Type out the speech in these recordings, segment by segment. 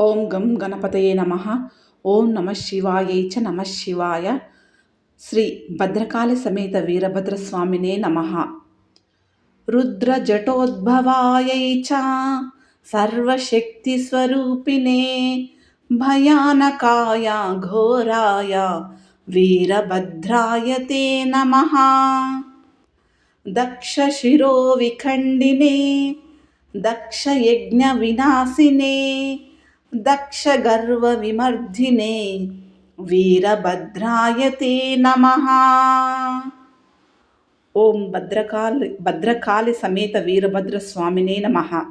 ఓం గం గణపతయే నమ. ఓం నమ శివాయై చ నమ శివాయ. శ్రీ భద్రకాళి సమేత వీరభద్రస్వామినే నమ. రుద్రజటోద్భవాయై చ సర్వశక్తిస్వరూపిణే భయానకాయ ఘోరాయ వీరభద్రాయ తే నమ. దక్షశిరోవిఖండినే దక్షయజ్ఞవినాశినే దక్షగర్వవిమర్ధినే వీరభద్రాయ తే నమ. ఓం భద్రకాళి భద్రకాళి సమేత వీరభద్ర స్వామినే నమ.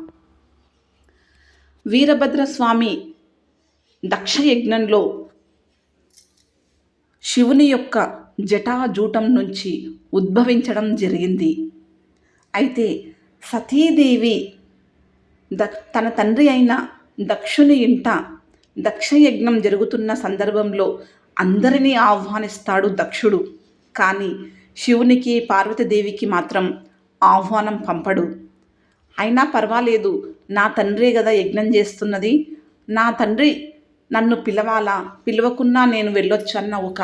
వీరభద్రస్వామి దక్షయజ్ఞంలో శివుని యొక్క జటాజూటం నుంచి ఉద్భవించడం జరిగింది. అయితే సతీదేవి ద తన తండ్రి అయిన దక్షుని ఇంట దక్షయజ్ఞం జరుగుతున్న సందర్భంలో అందరినీ ఆహ్వానిస్తాడు దక్షుడు. కానీ శివునికి పార్వతీదేవికి మాత్రం ఆహ్వానం పంపడు. అయినా పర్వాలేదు నా తండ్రే కదా యజ్ఞం చేస్తున్నది. నా తండ్రి నన్ను పిలవాలా? పిలవకున్నా నేను వెళ్ళొచ్చన్న ఒక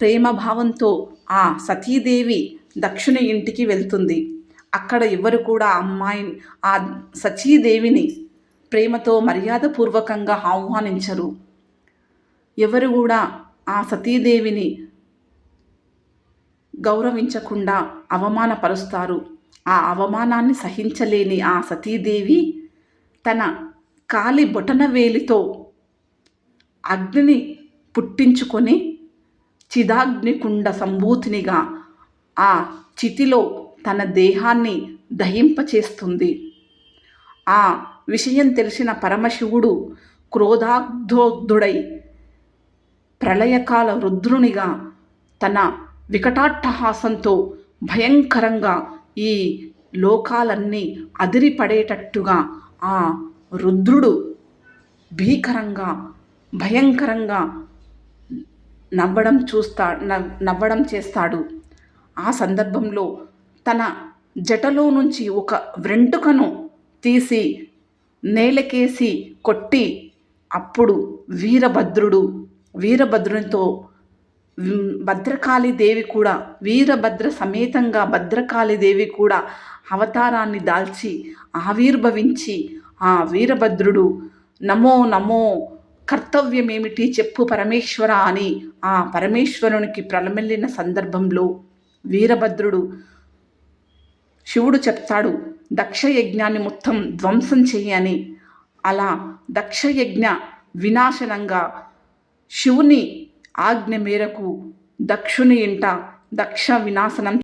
ప్రేమ భావంతో ఆ సతీదేవి దక్షుని ఇంటికి వెళ్తుంది. అక్కడ ఎవరు కూడా అమ్మాయి ఆ సతీదేవిని ప్రేమతో మర్యాదపూర్వకంగా ఆహ్వానించరు. ఎవరు కూడా ఆ సతీదేవిని గౌరవించకుండా అవమానపరుస్తారు. ఆ అవమానాన్ని సహించలేని ఆ సతీదేవి తన కాలి బొటన వేలితో అగ్నిని పుట్టించుకొని చిదాగ్నికుండ సంభూతినిగా ఆ చితిలో తన దేహాన్ని దహింపచేస్తుంది. ఆ విషయం తెలిసిన పరమశివుడు క్రోధాగ్ధోద్ధుడై ప్రళయకాల రుద్రునిగా తన వికటాట్టహాసంతో భయంకరంగా ఈ లోకాలన్నీ అదిరిపడేటట్టుగా ఆ రుద్రుడు భీకరంగా భయంకరంగా నవ్వడం చూస్తా నవ్వడం చేస్తాడు. ఆ సందర్భంలో తన జటలో నుంచి ఒక వెంటుకను తీసి నేలకేసి కొట్టి అప్పుడు వీరభద్రుడు వీరభద్రునితో భద్రకాళీదేవి కూడా వీరభద్ర సమేతంగా భద్రకాళీదేవి కూడా అవతారాన్ని దాల్చి ఆవిర్భవించి ఆ వీరభద్రుడు నమో నమో కర్తవ్యమేమిటి చెప్పు పరమేశ్వర అని ఆ పరమేశ్వరునికి ప్రలమెల్లిన సందర్భంలో వీరభద్రుడు శివుడు చెప్తాడు. దక్షయజ్ఞాన్ని మొత్తం ధ్వంసం చెయ్యని అలా దక్షయజ్ఞ వినాశనంగా శివుని ఆజ్ఞ మేరకు దక్షుని ఇంట దక్ష వినాశనం